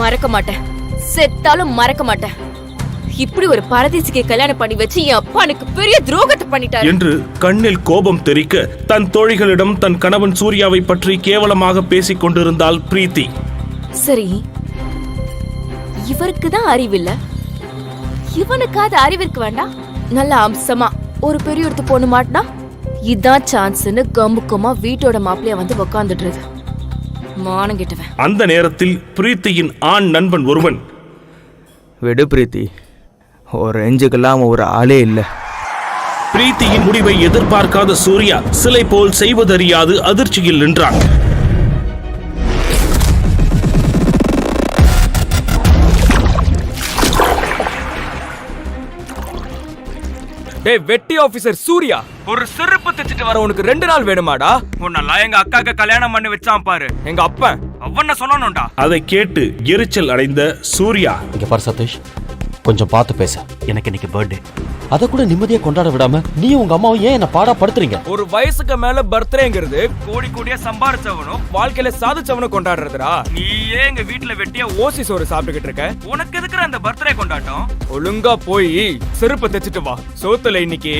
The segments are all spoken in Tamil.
மறக்க மாட்டேன். செத்தாலும் மறக்க மாட்டேன். இப்படி ஒரு பரதேசிக்கு கல்யாணம் பண்ணி வச்சு என் அப்பா எனக்கு பெரிய துரோகத்தை பண்ணிட்டாரு. என்று கண்ணில் கோபம் தெறிக்க தன் தோழிகளிடம் தன் கணவன் சூர்யாவை பற்றி கேவலமாக பேசிக் கொண்டிருந்தாள் பிரீத்தி. சரி இவருக்கு தான் அறிவில்ல. இவனுக்காவது அறிவிற்கு வேண்டாம். நல்ல அம்சமா ஒரு பெரிய இடத்து பொண்ணு மாட்டினா இதான் சான்ஸ்னு கம்புக்கமா வீட்டோட மாப்பிளைய வந்து உக்காந்துடுறது மானம் கெட்டவன். அந்த நேரத்தில் பிரீத்தியின் ஆண் நண்பன் ஒருவன். விடு பிரீத்தி. ஒரு ரேஞ்சுக்கெல்லாம் அவன் ஒரு ஆளே இல்லை. பிரீத்தியின் முடிவை எதிர்பார்க்காத சூர்யா சிலை போல் செய்வதறியாது அதிர்ச்சியில் நின்றான். டேய் வெட்டி ஆபீசர் சூர்யா. ஒரு செருப்பு தைச்சிட்டு வர உனக்கு ரெண்டு நாள் வேணுமாடா? உன்னெல்லாம் எங்க அக்காக்கு கல்யாணம் பண்ணி வச்சான் பாரு. எங்க அப்பன். அவன சொல்லணும்டா. அதை கேட்டு எரிச்சல் அடைந்த சூர்யா. இங்க பாரு சதீஷ். கொஞ்சம் பார்த்து பேச. எனக்கு இன்னைக்கு பர்த்டே அதை கூட நிம்மதியா கொண்டாட விடாம நீ உங்க அம்மாவும் ஏன் என்ன பாடா படுத்துறீங்க? ஒரு வயசுக்கு மேல பர்த்டேங்கிறது கோடி கோடியா சம்பாரிச்சவனும் வாழ்க்கையில சாதிச்சவனும் கொண்டாடுறதுடா. நீ ஏன் எங்க வீட்டுல வெட்டியா ஓசி சோறு சாப்பிட்டுக்கிட்டு இருக்க? உனக்கு எதுக்குற அந்த பர்த்டே கொண்டாட்டம்? ஒழுங்கா போய் செருப்பு தைச்சிட்டு வா. சோத்துல இன்னைக்கு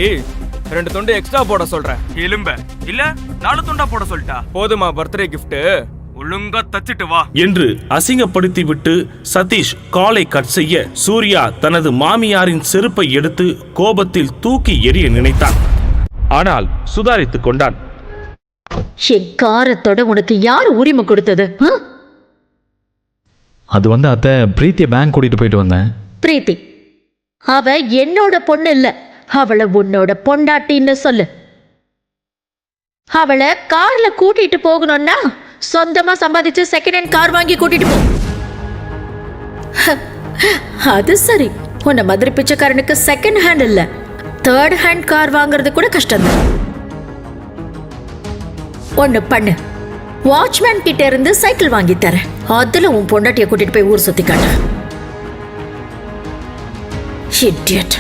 ரெண்டு துண்டு எக்ஸ்ட்ரா போட சொல்றேன். எலும்ப. இல்ல நாலு துண்டா போட சொல்லிட்டா. போதுமா பர்த்டே கிஃப்ட் ஒழுங்கா தச்சிட்டு வா. என்று அசிங்கப்படுத்திவிட்டு சதீஷ் காலை கட் செய்ய சூர்யா தனது மாமியாரின் செருப்பை எடுத்து கோபத்தில் தூக்கி எறிய நினைத்தான். ஆனால் சுதாரித்துக் கொண்டான். என் காரத்தோட உனக்கு யார் உரிமை கொடுத்தது ஆ? அது வந்து அத்தை பிரீத்தியை பேங்க் கூட்டிகிட்டு போயிட்டு வந்தேன். பிரீத்தி அவ என்னோட பொண்ணு இல்ல. அவளை உன்னோட பொண்டாட்டின்னு சொல்லு. அவளை கார்ல கூட்டிட்டு போகணும்னா சொந்தமா சம்பாதிச்சு செகண்ட் ஹேண்ட் கார் வாங்கி கூட்டிட்டு போ. அது சரி. உன்னை மதுரை பிச்சைக்காரனுக்கு செகண்ட் ஹேண்ட் இல்ல. தேர்ட் ஹேண்ட் கார் வாங்குறது கூட கஷ்டம்தான். ஒன்று பண்ணு. வாட்ச்மேன் கிட்ட இருந்து சைக்கிள் வாங்கி தரேன். அதுல உன் பொண்டாட்டிய கூட்டிட்டு போய் ஊர் சுத்தி காட்டு. இடியட்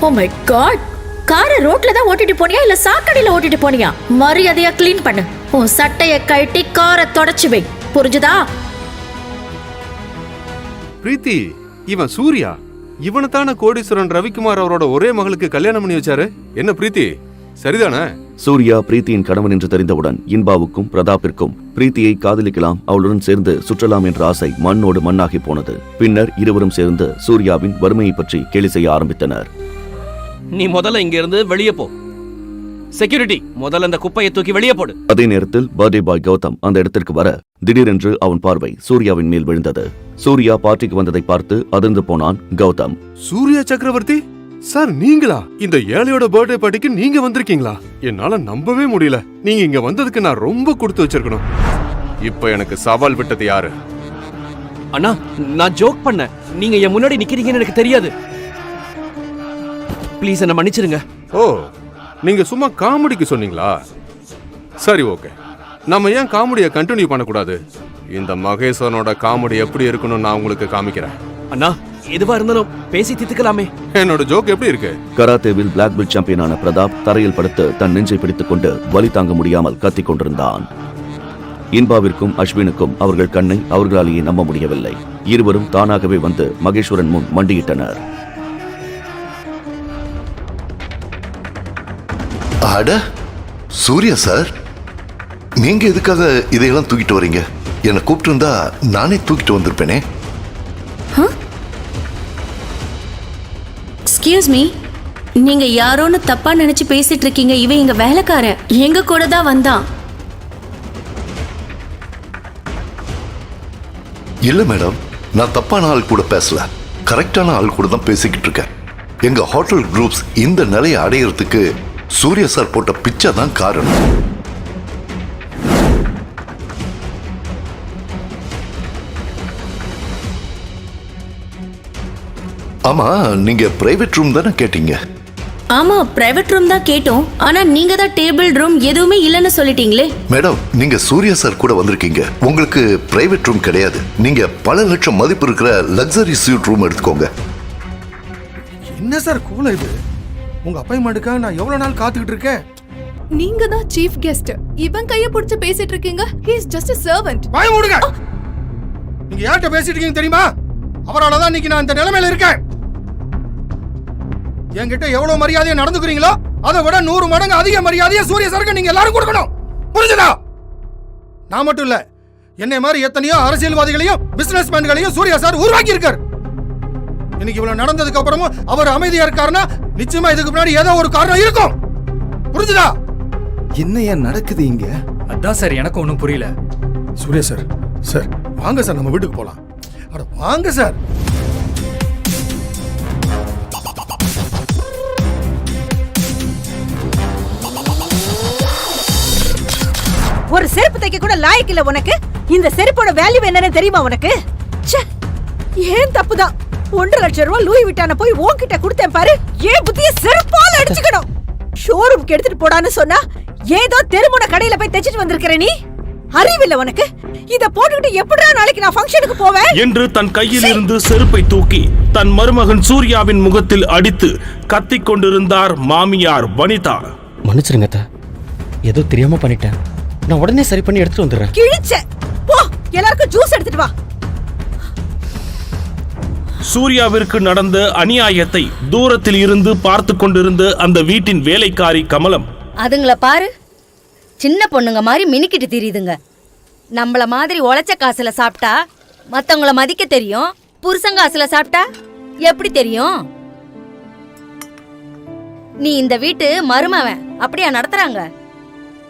ஓ மை காட் காரை ரோட்ல தான் ஓட்டிட்டு போனியா? இல்ல சாக்கடையில ஓட்டிட்டு போனியா? மரியாதையா க்ளீன் பண்ணு. உன் சட்டைய கழட்டி காரை தொடச்சு வை. புரிஞ்சுதா? பிரீத்தி இவன் சூர்யா. இவனைத்தானே கோடீஸ்வரன் ரவிக்குமார் அவரோட ஒரே மகளுக்கு கல்யாணம் பண்ணி வச்சாரு? என்ன பிரீத்தி? சரிதானே? சூர்யா பிரீத்தியின் கணவன் என்று தெரிந்தவுடன் இன்பாவுக்கும் பிரதாப்பிற்கும் பிரீத்தியை காதலிக்கலாம் அவளுடன் சேர்ந்து சுற்றலாம் என்ற ஆசை மண்ணோடு மண்ணாகி போனது. பின்னர் இருவரும் சேர்ந்து சூர்யாவின் வறுமையை பற்றி கேலி செய்ய ஆரம்பித்தனர். நீ முதல்ல இங்க இருந்து வெளியே போ. செக்யூரிட்டி முதல்ல அந்த குப்பையை தூக்கி வெளியே போடு. அதே நேரத்தில் பர்த்டே பாய் கௌதம் அந்த இடத்திற்கு வர திடீரென்று அவன் பார்வை சூர்யாவின் மேல் விழுந்தது. சூர்யா பார்ட்டிக்கு வந்ததை பார்த்து அதிர்ந்து போனான் கௌதம். சூர்யா சக்கரவர்த்தி? சார் நீங்களா? இந்த ஏழையோட பர்த்டே பார்ட்டிக்கு நீங்க வந்திருக்கீங்களா? என்னால நம்பவே முடியல. நீங்க இங்க வந்ததுக்கு நான் ரொம்ப கொடுத்து வச்சிருக்கணும். இப்ப எனக்கு சவால் விட்டது யாரு? அண்ணா நான் ஜோக் பண்ணேன். நீங்க என் முன்னாடி நிக்கிறீங்கன்னு எனக்கு தெரியாது. ப்ளீஸ் என்ன மன்னிச்சிருங்க. ஓ நீங்க சும்மா காமெடிக்கு சொன்னீங்களா? சரி ஓகே. நம்ம ஏன் காமெடியை கண்டினியூ பண்ணக்கூடாது? இந்த மகேஸ்வரனோட காமெடி எப்படி இருக்குன்னு நான் உங்களுக்கு காமிக்கிறேன். அண்ணா எதுவா இருந்தாலும் பேசி தித்துக்கலாமே என்னோட ஜோக் எப்படி இருக்கு? கராத்தேவில் பிளாக் பெல்ட் சாம்பியனான பிரதாப் தரையில் படுத்து தன் நெஞ்சை பிடித்துக் கொண்டு வலி தாங்க முடியாமல் கத்திக் கொண்டிருந்தான். இன்பாவிற்கும் அஸ்வினுக்கும் அவர்கள் கண்ணை அவர்களாலேயே நம்ப முடியவில்லை. இருவரும் தானாகவே வந்து மகேஸ்வரன் முன் மண்டியிட்டனர். அட சூர்யா சார் நீங்க எதுக்காக இதையெல்லாம் தூக்கிட்டு வரீங்க? என்னை கூப்பிட்டு இருந்தா நானே தூக்கிட்டு வந்திருப்பேனே. எக்ஸ்கியூஸ் மீ நீங்க யாரோன்னு தப்பா நினைச்சு பேசிட்டு இருக்கீங்க. இவன் எங்க வேலைக்காரன். எங்க கூட தான் வந்தான். இல்ல மேடம் நான் தப்பான ஆள் கூட பேசல. கரெக்டான ஆள் கூட தான் பேசிக்கிட்டு இருக்கேன். எங்க ஹோட்டல் குரூப்ஸ் இந்த நிலையை அடையறதுக்கு சூர்யா சார் போட்ட பிச்சை தான் காரணம். ஆமா நீங்க பிரைவேட் ரூம் தானே கேட்டீங்க? ஆமா பிரைவேட் ரூம் தான் கேட்டோம். ஆனா நீங்க தான் டேபிள் ரூம் எதுவுமே இல்லைன்னு சொல்லிட்டீங்களே. மேடம் நீங்க சூர்யா சார் கூட வந்திருக்கீங்க. உங்களுக்கு பிரைவேட் ரூம் கிடையாது. நீங்க பல லட்சம் மதிப்பு இருக்கிற லக்ஸரி சூட் ரூம் எடுத்துக்கோங்க. என்ன சார் கூல இது? உங்க அப்பாயின்மெண்ட்டுக்காக நான் எவ்வளவு நாள் காத்துக்கிட்டு இருக்கேன்? நீங்க தான் சீஃப் கெஸ்ட் இவன் கைய பிடிச்சு பேசிட்டு இருக்கீங்க? He is just a servant. வாய மூடுங்க. நீங்க யார்கிட்ட பேசிட்டு இருக்கீங்க தெரியுமா? அவரால தான் இன்னைக்கு நான் இந்த நிலைமையில இருக்கேன். என்கிட்ட எவ்வளவு மரியாதையா நடந்துக்கிறீங்களோ அதை விட நூறு மடங்கு அதிக மரியாதையை சூரிய சருக்கு நீங்க எல்லாரும் கொடுக்கணும். புரிஞ்சுதா? நான் மட்டும் இல்ல என்னை மாதிரி எத்தனையோ அரசியல்வாதிகளையும் பிசினஸ் மேன்களையும் சூர்யா சார் உருவாக்கி இருக்காரு இன்னைக்கு இவ்வளவு நடந்ததுக்கு அப்புறமும் அவர் அமைதியா இருக்காருன்னா நிச்சயமா இதுக்கு முன்னாடி ஏதோ ஒரு காரணம் இருக்கும். புரிஞ்சுதா? என்னையா நடக்குது இங்க? அதான் சார் எனக்கு ஒன்றும் புரியல. சூர்யா சார் சார் வாங்க சார் நம்ம வீட்டுக்கு போலாம். அட வாங்க சார். ஒரு செருப்பு தைக்க கூட லாயக்கு இல்ல உனக்கு? இந்த செருப்போட வேல்யூ என்னன்னு தெரியுமா உனக்கு? ச்சே, ஏன் தப்புதான்? ஒன்றரை லட்சம் ரூபாய் லூயி விட்டான போய் உன்கிட்ட கொடுத்தேன் பாரு. ஏன் புத்திய செருப்பால அடிச்சுக்கணும். ஷோரூம்க்கு எடுத்துட்டு போடான்னு சொன்னா ஏதோ தெருமுன கடையில போய் தைச்சிட்டு வந்திருக்கிற நீ? அறிவில்ல உனக்கு? இத போட்டுக்கிட்டு எப்படிடா நாளைக்கு நான் ஃபங்க்ஷனுக்கு போவேன்? என்று தன் கையில் இருந்து செருப்பை தூக்கி தன் மருமகன் சூர்யாவின் முகத்தில் அடித்து கத்திக் கொண்டிருந்தார் மாமியார் வனிதா. மன்னிச்சிருங்க அத்தை. ஏதோ தெரியாம பண்ணிட்டேன். நான் உடனே சரி பண்ணி எடுத்துட்டு வந்துடுறேன். கிழிச்ச. போ எல்லாருக்கும் ஜூஸ் எடுத்துட்டு வா. சூர்யாவிற்கு நடந்த அநியாயத்தை தூரத்தில் இருந்து பார்த்து கொண்டிருந்த அந்த வீட்டின் வேலைக்காரி கமலம். அதுங்கள பாரு. சின்ன பொண்ணுங்க மாதிரி மினிக்கிட்டு தெரியுதுங்க. நம்மள மாதிரி உழைச்ச காசுல சாப்பிட்டா மத்தவங்கள மதிக்க தெரியும். புருஷன் காசுல சாப்பிட்டா எப்படி தெரியும்? நீ இந்த வீட்டு மருமவன். அப்படியா நடத்துறாங்க?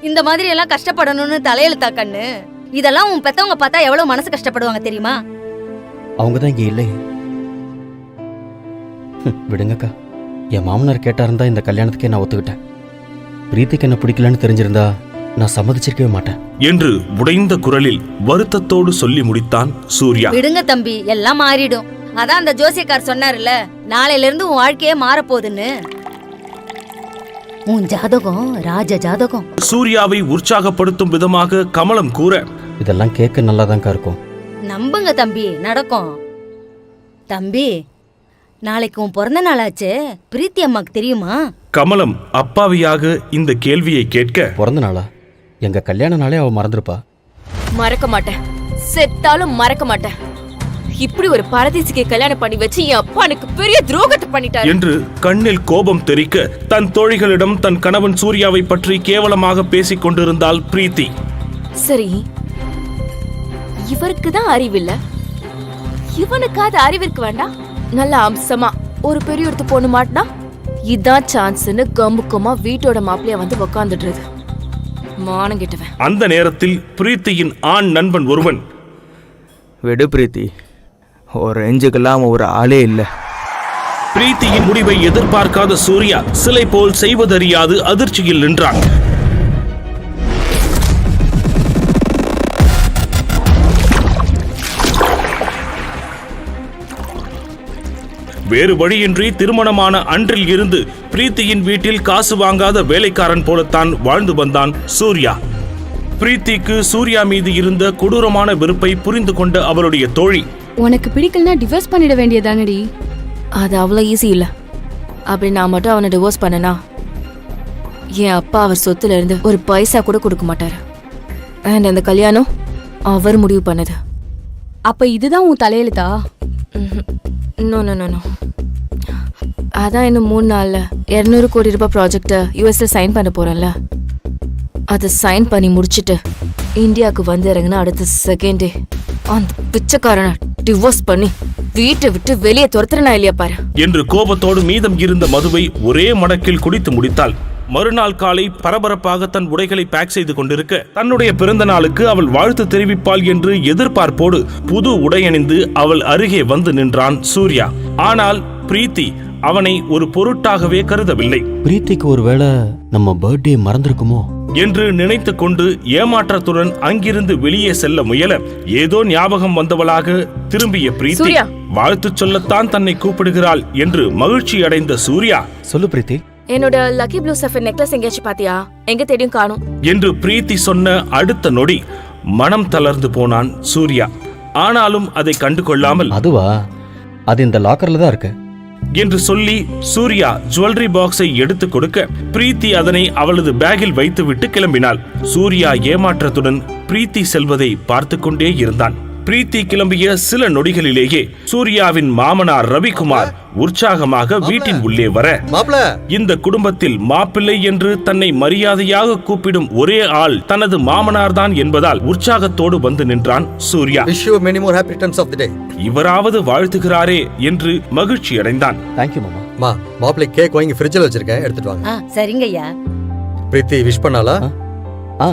இந்த மாதிரி எல்லாம் கஷ்டப்படணும்னு தலையெழுத்தா கண்ணு? இதெல்லாம் உன் பெத்தவங்க பார்த்தா எவ்வளவு மனசு கஷ்டப்படுவாங்க தெரியுமா? அவங்க தான் இங்கே இல்லை விடுங்கக்கா. என் மாமனார் கேட்டா இருந்தா இந்த கல்யாணத்துக்கே நான் ஒத்துக்கிட்டேன். பிரீத்திக்கு என்ன பிடிக்கலன்னு தெரிஞ்சிருந்தா நான் சம்மதிச்சிருக்கவே மாட்டேன். என்று உடைந்த குரலில் வருத்தத்தோடு சொல்லி முடித்தான் சூர்யா. விடுங்க தம்பி எல்லாம் மாறிடும். அதான் அந்த ஜோசியக்கார் சொன்னார்ல நாளையில இருந்து உன் வாழ்க்கையே மாறப்போகுதுன்னு. உன் ஜாதகம் ராஜ ஜாதகம். சூர்யாவை உற்சாகப்படுத்தும் விதமாக கமலம் கூற இதெல்லாம் கேட்க நல்லா இருக்கும். நம்புங்க தம்பி நடக்கும். தம்பி நாளைக்கு உன் பிறந்த நாளாச்சே. பிரீத்தி அம்மாக்கு தெரியுமா? கமலம் அப்பாவியாக இந்த கேள்வியை கேட்க. பிறந்த நாளா? எங்க கல்யாண நாளே அவ மறந்துருப்பா. மறக்க மாட்டேன். செத்தாலும் மறக்க மாட்டேன். இப்படி ஒரு பரதேசிக்கு கல்யாணம் பண்ணி வச்சு என் அப்பா எனக்கு பெரிய துரோகத்தை பண்ணிட்டாரு. என்று கண்ணில் கோபம் தெறிக்க தன் தோழிகளிடம் தன் கணவன் சூர்யாவை பற்றி கேவலமாக பேசிக் கொண்டிருந்தாள் பிரீத்தி. சரி இவருக்கு தான் அறிவில்ல. இவனுக்காவது அறிவிற்கு வேண்டாம். நல்ல அம்சமா. ஒரு பெரிய இடத்து பொண்ணு மாட்டினா இதான் சான்ஸ்னு கம்புக்கமா வீட்டோட மாப்பிளைய வந்து உக்காந்துடுறது. மானம் கெட்டவன். அந்த நேரத்தில் பிரீத்தியின் ஆண் நண்பன் ஒருவன். விடு பிரீத்தி. ஒரு ரேஞ்சுக்கெல்லாம் ஒரு ஆளே இல்லை. பிரீத்தியின் முடிவை எதிர்பார்க்காத சூர்யா சிலை போல் செய்வதறியாது அதிர்ச்சியில் நின்றான். வேறு வழியின்றி திருமணமான அன்றில் இருந்து பிரீத்தியின் வீட்டில் காசு வாங்காத வேலைக்காரன் போலத்தான் வாழ்ந்து வந்தான் சூர்யா. பிரீத்திக்கு சூர்யா மீது இருந்த கொடூரமான வெறுப்பை புரிந்து கொண்ட அவளுடைய தோழி உனக்கு பிடிக்கலனா டிவோர்ஸ் பண்ணிட வேண்டியதானடி? அது அவ்வளோ ஈஸி இல்ல. அப்படி நான் மட்டும் அவனை டிவோர்ஸ் பண்ணனா? என் அப்பா அவர் சொத்துல இருந்து ஒரு பைசா கூட கொடுக்க மாட்டாரு. அண்ட் அந்த கல்யாணம் அவர் முடிவு பண்ணது. அப்ப இதுதான் உன் தலையெழுத்தா? நோ நோ நோ அதான் இன்னும் மூணு நாளில். இரநூறு கோடி ரூபாய் ப்ராஜெக்டை யூஎஸ்ல சைன் பண்ண போறேன்ல. அதை சைன் பண்ணி முடிச்சுட்டு இந்தியாவுக்கு வந்து இறங்கினா அடுத்த செகண்டே அந்த பிச்சைக்காரனை டிவோர்ஸ் பண்ணி வீட்டை விட்டு வெளியே துரத்துறனா இல்லையா பாரு. என்று கோபத்தோடு மீதம் இருந்த மதுவை ஒரே மடக்கில் குடித்து முடித்தாள். மறுநாள் காலை பரபரப்பாக தன் உடைகளை பேக் செய்து கொண்டிருக்க தன்னுடைய பிறந்த நாளுக்கு அவள் வாழ்த்து தெரிவிப்பாள் என்று எதிர்பார்ப்போடு புது உடையணிந்து அவள் அருகே வந்து நின்றான் சூர்யா. ஆனால் பிரீத்தி அவனை ஒரு பொருட்டாகவே கருதவில்லை. பிரீத்திக்கு ஒருவேளை நம்ம பர்த்டே மறந்துருக்குமோ? என்று நினைத்து கொண்டு ஏமாற்றத்துடன் அங்கிருந்து வெளியே செல்ல முயல ஏதோ ஞாபகம் வந்தவளாக திரும்பிய பிரீத்தி. வாழ்த்து சொல்லத்தான் தன்னை கூப்பிடுகிறாள் என்று மகிழ்ச்சி அடைந்த சூர்யா. சொல்லு பிரீத்தி. என்னோட லக்கி ப்ளூ சஃபர் நெக்லஸ் எங்கேயாச்சும் பாத்தியா எங்க தேடியும் காணும். என்று பிரீத்தி சொன்ன அடுத்த நொடி மனம் தளர்ந்து போனான் சூர்யா. ஆனாலும் அதை கண்டு கொள்ளாமல் அதுவா? அது இந்த லாக்கர்ல தான் இருக்கு. என்று சொல்லி சூர்யா ஜுவல்லரி பாக்ஸை எடுத்து கொடுக்க பிரீத்தி அதனை அவளது பேக்கில் வைத்துவிட்டு கிளம்பினாள். சூர்யா ஏமாற்றத்துடன் பிரீத்தி செல்வதை பார்த்து கொண்டே இருந்தான். பிரீத்தி கிளம்பிய சில நொடிகளிலேயே சூர்யாவின் மாமனார் ரவிக்குமார் உற்சாகமாக வீட்டின் உள்ளே வர மாப்ள இந்த குடும்பத்தில் மாப்பிள்ளை என்று தன்னை மரியாதையாக கூப்பிடும் ஒரே ஆள் தனது மாமனார்தான் என்பதால் உற்சாகத்தோடு வந்து நின்றான் சூர்யா. இவராவது வாழ்த்துகிறாரே என்று மகிழ்ச்சி அடைந்தான். தேங்க்யூ மாமா மா மாப்பிளை கேக் வாங்கி ஃப்ரிட்ஜில் வச்சிருக்கேன் எடுத்துட்டு வாங்க. சரிங்கய்யா. பிரீத்தி விஷ் பண்ணாலா ஆ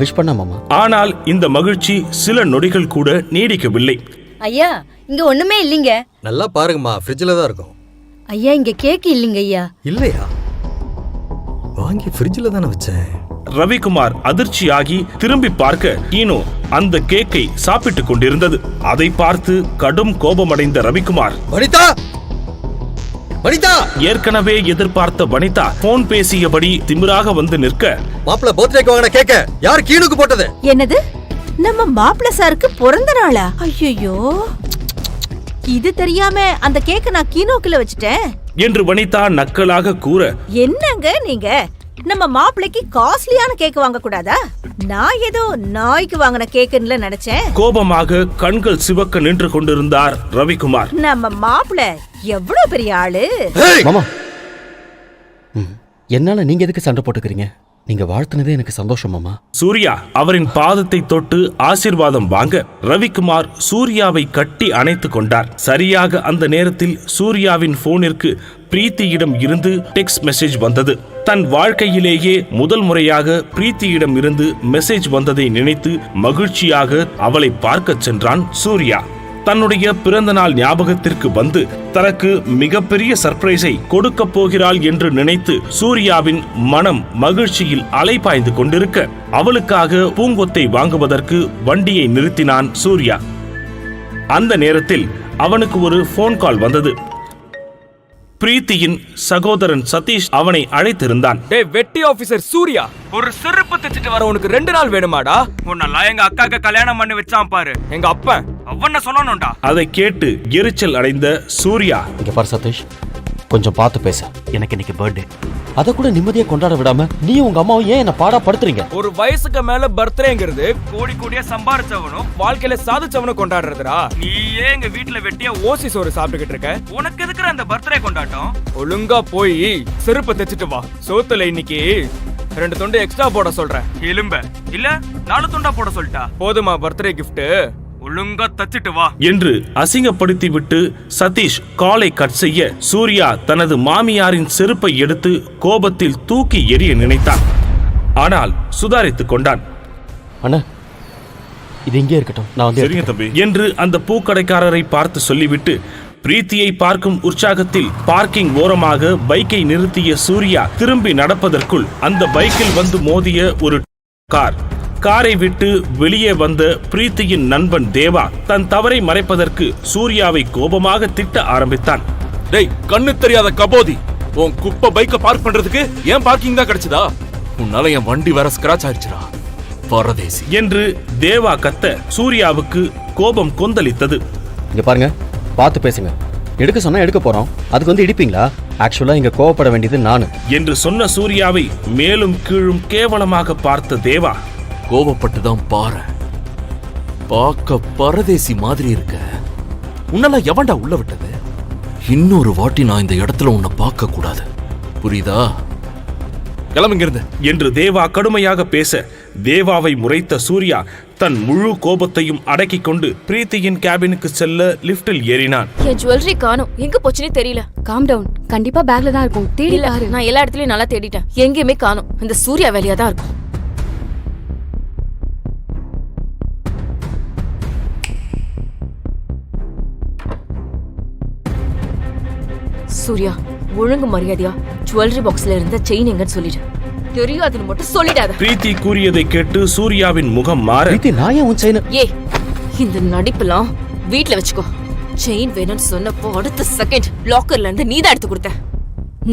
விஷ் பண்ண மாமா. ஆனால் இந்த மகிழ்ச்சி சில நொடிகள் கூட நீடிக்கவில்லை. ஐயா இங்க ஒண்ணுமே இல்லைங்க. நல்லா பாருங்கம்மா ஃப்ரிட்ஜில் தான் இருக்கும். ஐயா இங்க கேக் இல்லைங்க ஐயா. இல்லையா? வாங்கி ஃப்ரிட்ஜில் தானே வச்சேன். ரவிக்குமார் அதிர்ச்சியாகி திரும்பி பார்க்க ஈனோ அந்த கேக்கை சாப்பிட்டுக் கொண்டிருந்தது. அதை பார்த்து கடும் கோபமடைந்த ரவிக்குமார் வனிதா! வனிதா! ஏற்கனவே எதிர்பார்த்த வனிதா போன் பேசியபடி திமிராக வந்து நிற்க. மாப்பிள பர்த்டேக்கு வாங்கின கேக்க யார் கீழுக்கு போட்டது? என்னது? நம்ம மாப்பிள்ள சாருக்கு பிறந்த நாளா? ஐயோ இது தெரியாம அந்த கேக்க நான் கீனோக்குல வச்சுட்டேன். என்று வனிதா நக்கலாக கூற. என்னங்க நீங்க? நம்ம மாப்பிள்ளைக்கு காஸ்ட்லியான கேக் வாங்க கூடாதா நான் ஏதோ நாய்க்கு வாங்கின கேக்குன்னு நினைச்சேன். கோபமாக கண்கள் சிவக்க நின்று கொண்டிருந்தார் ரவிக்குமார். நம்ம மாப்பிள்ள எவ்வளவு பெரிய ஆளு? மாமா! ம், என்னால நீங்க எதுக்கு சண்டை போட்டுக்கிறீங்க? நீங்க வாழ்த்துனதே எனக்கு சந்தோஷம் மாமா. சூர்யா அவரின் பாதத்தை தொட்டு ஆசீர்வாதம் வாங்க ரவிக்குமார் சூர்யாவை கட்டி அணைத்துக் கொண்டார். சரியாக அந்த நேரத்தில் சூர்யாவின் போனிற்கு பிரீத்தியிடம் இருந்து டெக்ஸ்ட் மெசேஜ் வந்தது. தன் வாழ்க்கையிலேயே முதல் முறையாக பிரீத்தியிடம் இருந்து மெசேஜ் வந்ததை நினைத்து மகிழ்ச்சியாக அவளை பார்க்கச் சென்றான் சூர்யா. தன்னுடைய பிறந்த நாள் ஞாபகத்திற்கு வந்து தனக்கு மிகப்பெரிய சர்ப்ரைஸை கொடுக்க போகிறாள் என்று நினைத்து சூர்யாவின் மனம் மகிழ்ச்சியில் அலைபாய்ந்து கொண்டிருக்க அவளுக்காக பூங்கொத்தை வாங்குவதற்கு வண்டியை நிறுத்தினான் சூர்யா. அந்த நேரத்தில் அவனுக்கு ஒரு ஃபோன் கால் வந்தது. பிரீத்தியின் சகோதரன் சதீஷ் அவனை அழைத்திருந்தான். டேய் வெட்டி ஆபீசர் சூர்யா. ஒரு செருப்பு தைச்சிட்டு வர உனக்கு ரெண்டு நாள் வேணுமாடா? உன்னெல்லாம் எங்க அக்காக்கு கல்யாணம் பண்ணி வச்சான் பாரு. எங்க அப்பன். அவன சொல்லணும்டா. அதை கேட்டு எரிச்சல் அடைந்த சூர்யா. இங்க பாரு சதீஷ். கொஞ்சம் பார்த்து பேச. எனக்கு இன்னைக்கு பர்த்டே அதை கூட நிம்மதியா கொண்டாட விடாம நீ உங்க அம்மாவும் ஏன் என்ன பாடா படுத்துறீங்க? ஒரு வயசுக்கு மேல பர்த்டேங்கிறது கோடி கோடியா சம்பாரிச்சவனும் வாழ்க்கையில சாதிச்சவனும் கொண்டாடுறதுடா. நீயே எங்க வீட்டுல வெட்டிய ஓசி சோறு சாப்பிட்டுக்கிட்டு இருக்க? உனக்கு எதுக்குற அந்த பர்த்டே கொண்டாட்டம்? ஒழுங்கா போய் செருப்பு தைச்சிட்டு வா. சோத்துல இன்னைக்கு ரெண்டு துண்டு எக்ஸ்ட்ரா போட சொல்றேன். எலும்ப. இல்ல நாலு துண்டா போட சொல்லிட்டா. போதுமா பர்த்டே கிஃப்ட் ஒழுங்கா தச்சிட்டு வா. என்று அசிங்கப்படுத்திவிட்டு சதீஷ் காலை கட் செய்ய சூர்யா தனது மாமியாரின் செருப்பை எடுத்து கோபத்தில் தூக்கி எறிய நினைத்தான். ஆனால் சுதாரித்துக் கொண்டான். அண்ணா இது இங்கே இருக்கட்டும். நான் வந்து எடுத்துக்கிறேன். தம்பி. என்று அந்த பூக்கடைக்காரரை பார்த்து சொல்லிவிட்டு பிரீத்தியை பார்க்கும் உற்சாகத்தில் பார்க்கிங் ஓரமாக பைக்கை நிறுத்திய சூர்யா திரும்பி நடப்பதற்குள் அந்த பைக்கில் வந்து மோதிய ஒரு கார். காரை விட்டு வெளியே வந்த பிரீத்தியின் நண்பன் தேவா தன் தவறை மறைப்பதற்கு சூர்யாவை கோபமாக திட்ட ஆரம்பித்தான். டேய் கண்ணு தெரியாத கபோதி உன் குப்பை பைக்க பார்க் பண்றதுக்கு ஏன் பார்க்கிங் தான் கிடைச்சதா? உன்னால என் வண்டி வேற ஸ்கிராச் ஆயிடுச்சுடா. பரதேசி. என்று தேவா கத்த சூர்யாவுக்கு கோபம் கொந்தளித்தது. இங்க பாருங்க பார்த்து பேசுங்க. எடுக்க சொன்னா எடுக்க போறோம். அதுக்கு வந்து இடிப்பீங்களா? ஆக்சுவலா இங்க கோவப்பட வேண்டியது நானு. என்று சொன்ன சூர்யாவை மேலும் கீழும் கேவலமாக பார்த்த தேவா கோவப்பட்டு தான் பாரு. பார்க்க பரதேசி மாதிரி இருக்க. உன்னெல்லாம் எவன்டா உள்ள விட்டது? இன்னொரு வாட்டி நான் இந்த இடத்துல உன்னை பார்க்க கூடாது. புரியுதா? கிளம்புங்க இருந்து என்று தேவா கடுமையாக பேச தேவாவை முறைத்த சூர்யா தன் முழு கோபத்தையும் அடக்கிக் கொண்டு பிரீத்தியின் கேபினுக்கு செல்ல லிஃப்டில் ஏறினான். என் ஜுவல்லரி காணும். எங்க போச்சுன்னே தெரியல. காம் டவுன் கண்டிப்பா பேக்ல தான் இருக்கும். தேடி நான் எல்லா இடத்துலயும் நல்லா தேடிட்டேன். எங்கேயுமே காணும். இந்த சூர்யா வேலையா தான் இருக்கும். சூர்யா ஒழுங்கு மரியாதையா? ஜுவல்லரி பாக்ஸ்ல இருந்த செயின் எங்கன்னு சொல்லிடு. தெரியாதுன்னு மட்டும் சொல்லிடாத. பிரீத்தி கூறியதை கேட்டு சூர்யாவின் முகம் மாற பிரீத்தி நான் ஏன் உன் செயின ஏய் இந்த நடிப்புலாம் வீட்ல வச்சுக்கோ. செயின் வேணும்னு சொன்னப்போ அடுத்த செகண்ட் லாக்கர்ல இருந்து நீ தான் எடுத்து கொடுத்த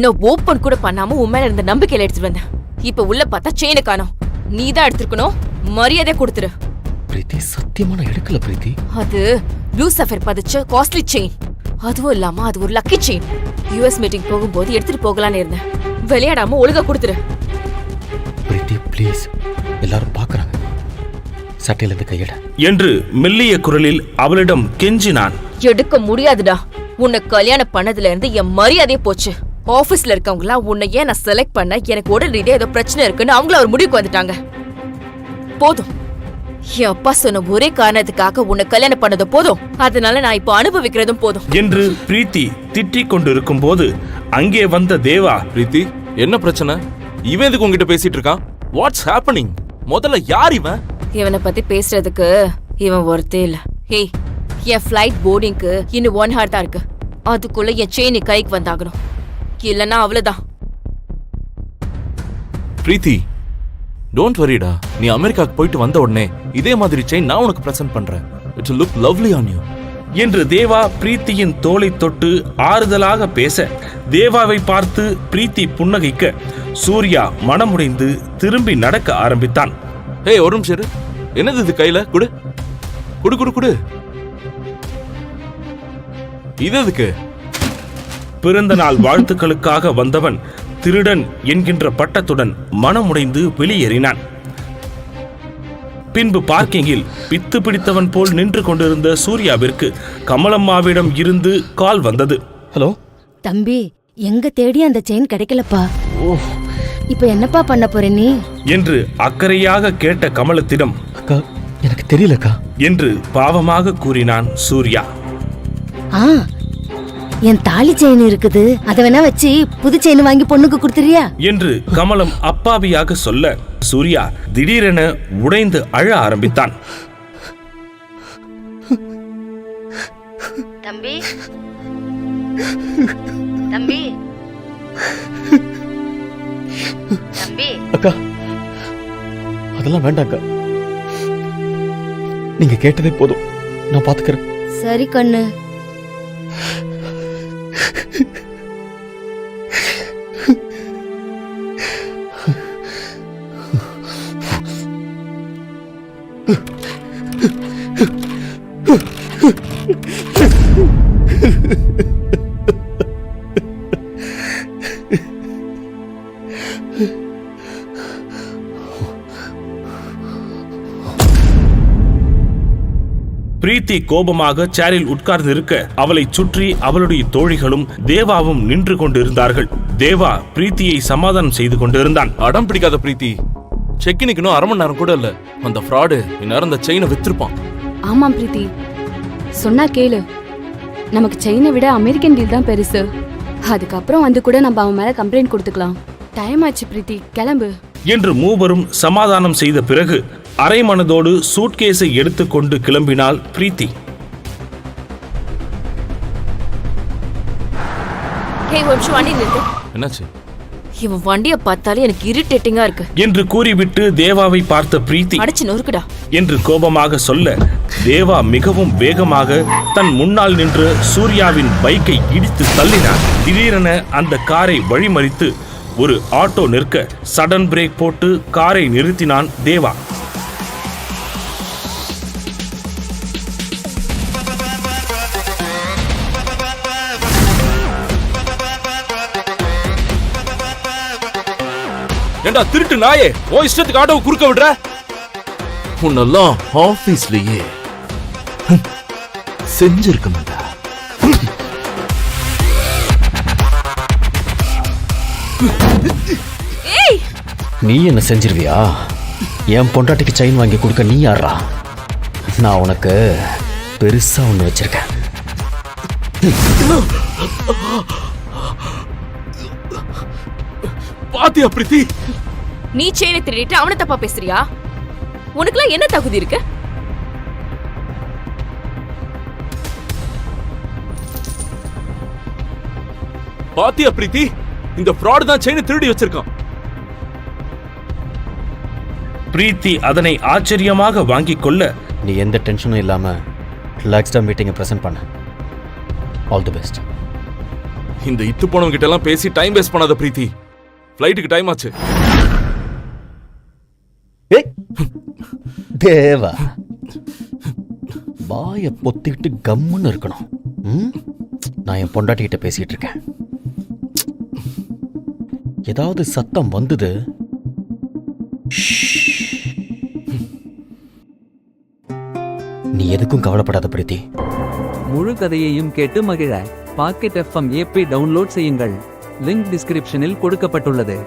நான் ஓபன் கூட பண்ணாம உன் மேல இருந்த நம்பிக்கையில எடுத்துட்டு வந்தேன். இப்ப உள்ள பார்த்தா செயினை காணோம். நீ தான் எடுத்துருக்கணும். மரியாதை கொடுத்துரு. பிரீத்தி சத்தியமா நான் எடுக்கல பிரீத்தி. அது ப்ளூ சஃபர் பதிச்ச காஸ்ட்லி செயின் அதுவும் இல்லாம அது ஒரு லக்கி செயின் யுஎஸ் மீட்டிங் போகும்போது எடுத்துட்டு போகலான்னு இருந்தேன். விளையாடாம ஒழுங்கா கொடுத்துரு. பிரீத்தி ப்ளீஸ் எல்லாரும் பார்க்கறாங்க. சட்டையிலிருந்து கையிட. என்று மெல்லிய குரலில் அவளிடம் கெஞ்சினான். எடுக்க முடியாதுடா. உன்னை கல்யாணம் பண்ணதுல இருந்து என் மரியாதையே போச்சு. ஆபீஸ்ல இருக்கவங்களாம் உன்னை ஏன் நான் செலக்ட் பண்ண? எனக்கு உடல் ரீதியா ஏதோ பிரச்சனை இருக்குன்னு அவங்கள ஒரு முடிவுக்கு வந்துட்டாங்க. போதும். என் அப்பா சொன்ன ஒரே காரணத்துக்காக உன்னை கல்யாணம் பண்ணது போதும். அதனால நான் இப்போ அனுபவிக்கிறதும் போதும். என்று பிரீத்தி திட்டிக் கொண்டிருக்கும் போது அங்கே வந்த தேவா பிரீத்தி என்ன பிரச்சனை? இவன் எதுக்கு உங்ககிட்ட பேசிட்டு இருக்கான்? வாட்ஸ் ஹேப்பனிங் முதல்ல யார் இவன்? இவனை பத்தி பேசுறதுக்கு இவன் ஒருத்தே இல்ல. ஏய் என் ஃப்ளைட் போர்டிங்க்கு இன்னும் ஒன் ஹவர் தான் இருக்கு. அதுக்குள்ள என் செயின் கைக்கு வந்தாகணும். இல்லைன்னா அவ்வளவுதான். பிரீத்தி டோன்ட் வரிடா நீ அமெரிக்காக்கு போயிட்டு வந்த உடனே இதே மாதிரி செயின் நான் உனக்கு பிரசன்ட் பண்றேன். It's look lovely on you என்று தேவா பிரீத்தியின் தோளை தொட்டு ஆறுதலாக பேச தேவாவை பார்த்து பிரீத்தி புன்னகைக்க சூர்யா மனமுடைந்து திரும்பி நடக்க ஆரம்பித்தான். ஏய் ஒரு நிமிஷம். என்னது இது கையில? குடு. குடு குடு குடு. இது எதுக்கு? பிறந்த நாள் வாழ்த்துக்களுக்காக வந்தவன் திருடன் என்கின்ற பட்டத்துடன் மனமுடைந்து வெளியேறினான். பின்பு பார்க்கிங்கில் பித்து பிடித்தவன் போல் நின்று கொண்டிருந்த சூர்யாவிற்கு கமலம்மாவிடம் இருந்து கால் வந்தது. ஹலோ? தம்பி எங்க தேடி அந்த செயின் கிடைக்கலப்பா? இப்போ என்னப்பா பண்ண போற நீ? என்று அக்கறையாக கேட்ட கமலத்திடம். அக்கா எனக்கு தெரியலக்கா. என்று பாவமாக கூறினான் சூர்யா. ஆ என் தாலி செயின் இருக்குது. அதை வேணா வச்சு புது செயின் வாங்கி பொண்ணுக்கு கொடுத்துறியா என்று கமலம் அப்பாவியாக சொல்ல சூர்யா திடீரென உடைந்து அழ ஆரம்பித்தான். தம்பி. தம்பி. தம்பி. அக்கா அதெல்லாம் வேண்டாம்க்கா நீங்க கேட்டதே போதும். நான் பாத்துக்கிறேன் சரி கண்ணு. 呵呵呵 பிரீத்தி கோபமாக சேரில் உட்கார்ந்திருக்க அவளை சுற்றி அவளுடைய தோழிகளும் தேவாவும் நின்று கொண்டிருந்தார்கள். தேவா பிரீத்தியை சமாதானம் செய்து கொண்டிருந்தான். அடம் பிடிக்காத பிரீத்தி. இன்னும் அரை மணி நேரம் கூட இல்ல. அந்த ஃப்ராடு இந்நேரம் அந்த செயினை வித்திருப்பான். ஆமாம் பிரீத்தி. சொன்னா கேளு. நமக்கு செயினை விட அமெரிக்கன் டீல் தான் பெருசு. அதுக்கப்புறம் வந்து கூட நம்ம அவன் மேல கம்ப்ளைண்ட் கொடுத்துக்கலாம். டைம் ஆச்சு பிரீத்தி. கிளம்பு. என்று மூவரும் சமாதானம் செய்த பிறகு அரை மனதோடு சூட்கேஸை எடுத்துக்கொண்டு கிளம்பினாள் பிரீத்தி. என்னாச்சு? இவன் வண்டியை பார்த்தாலே எனக்கு இரிட்டேட்டிங்கா இருக்கு. என்று கூறிவிட்டு தேவாவை பார்த்த பிரீத்தி. அடிச்சு நொறுக்குடா. என்று கோபமாக சொல்ல தேவா மிகவும் வேகமாக தன் முன்னால் நின்ற சூர்யாவின் பைக்கை இடித்து தள்ளினார் திடீரென அந்த காரை வழிமறித்து ஒரு ஆட்டோ நிற்க சடன் பிரேக் போட்டு காரை நிறுத்தினான் தேவா. ஏண்டா திருட்டு நாயே? ஓ இஷ்டத்துக்கு ஆட்டோவை குறுக்க விடுற? உன்னெல்லாம் ஆபீஸ்லயே. செஞ்சிருக்க மாட்டா. ஏய்! நீ என்ன செஞ்சிருவியா? என் பொண்டாட்டிக்கு செயின் வாங்கி கொடுக்க நீ யாரா நான் உனக்கு பெருசா ஒன்று வச்சிருக்கேன். பாத்தியா பிரீத்தி? நீ செயினை திருடிட்டு அவனை தப்பா பேசுறியா? உனக்குலாம் என்ன தகுதி இருக்கு? பாத்தியா பிரீத்தி? இந்த ஃப்ராடு தான் செயினை திருடி வச்சிருக்கான். பிரீத்தி அதனை ஆச்சரியமாக வாங்கிக் கொள்ள நீ எந்த டென்ஷனும் இல்லாம ரிலாக்ஸ்டா மீட்டிங்கை ப்ரெசென்ட் பண்ண. ஆல் தி பெஸ்ட் இந்த இத்து போனவங்க கிட்ட எல்லாம் பேசி டைம் வேஸ்ட் பண்ணாத பிரீத்தி. ஃப்ளைட்டுக்கு டைம் ஆச்சு. தேவா. வாய பொத்திக்கிட்டு கம்முன்னு இருக்கணும். ம்? நான் என் பொண்டாட்டிகிட்ட பேசிட்டு இருக்கேன். ஏதாவது சத்தம் வந்தது? நீ எதுக்கும் கவலைப்படாத பிரீத்தி. முழு கதையையும் கேட்டு மகிழ. பாக்கெட் எஃப்எம் ஏபி டவுன்லோட் செய்யுங்கள். லிங்க் டிஸ்கிரிப்ஷனில் கொடுக்கப்பட்டுள்ளது.